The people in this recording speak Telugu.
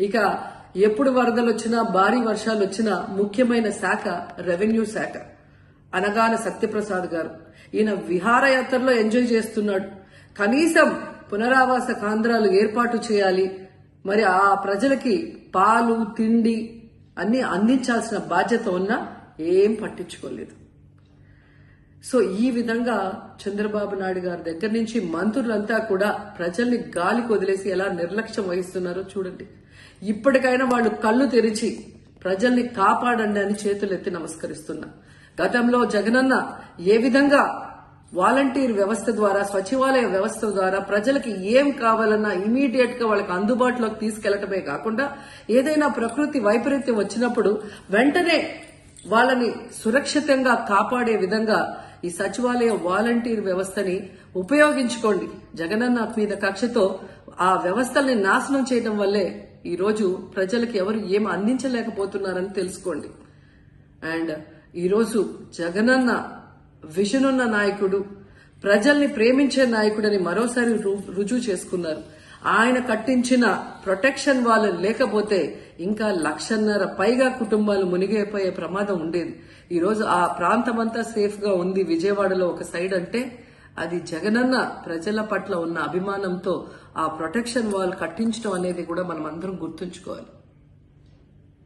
ఇక ఎప్పుడు వరదలు వచ్చినా భారీ వర్షాలు వచ్చినా ముఖ్యమైన శాఖ రెవెన్యూ శాఖ. అనగాన సత్యప్రసాద్ గారు ఈయన విహారయాత్రలో ఎంజాయ్ చేస్తున్నాడు. కనీసం పునరావాస కేంద్రాలు ఏర్పాటు చేయాలి. మరి ఆ ప్రజలకి పాలు తిండి అన్ని అందించాల్సిన బాధ్యత ఉన్నా ఏం పట్టించుకోలేదు. సో ఈ విధంగా చంద్రబాబు నాయుడు గారి దగ్గర నుంచి మంత్రులంతా కూడా ప్రజల్ని గాలికి వదిలేసి ఎలా నిర్లక్ష్యం వహిస్తున్నారో చూడండి. ఇప్పటికైనా వాళ్ళు కళ్ళు తెరిచి ప్రజల్ని కాపాడండి అని చేతులెత్తి నమస్కరిస్తున్నా. గతంలో జగనన్న ఏ విధంగా వాలంటీర్ వ్యవస్థ ద్వారా సచివాలయ వ్యవస్థ ద్వారా ప్రజలకి ఏం కావాలన్నా ఇమీడియట్గా వాళ్ళకి అందుబాటులోకి తీసుకెళ్ళటమే కాకుండా ఏదైనా ప్రకృతి వైపరీత్యం వచ్చినప్పుడు వెంటనే వాళ్ళని సురక్షితంగా కాపాడే విధంగా ఈ సచివాలయ వాలంటీర్ వ్యవస్థని ఉపయోగించుకోండి. జగనన్న మీద కక్షతో ఆ వ్యవస్థల్ని నాశనం చేయడం వల్లే ఈ రోజు ప్రజలకు ఎవరు ఏం అందించలేకపోతున్నారని తెలుసుకోండి. అండ్ ఈరోజు జగనన్న విజనున్న నాయకుడు ప్రజల్ని ప్రేమించే నాయకుడని మరోసారి రు- రుజువు చేసుకున్నారు. ఆయన కట్టించిన ప్రొటెక్షన్ వాళ్ళు లేకపోతే ఇంకా లక్షన్నర పైగా కుటుంబాలు మునిగిపోయే ప్రమాదం ఉండేది. ఈరోజు ఆ ప్రాంతమంతా సేఫ్గా ఉంది. విజయవాడలో ఒక సైడ్ అంటే అది జగనన్న ప్రజల పట్ల ఉన్న అభిమానంతో ఆ ప్రొటెక్షన్ వాల్ కట్టించడం అనేది కూడా మనం అందరం గుర్తుంచుకోవాలి.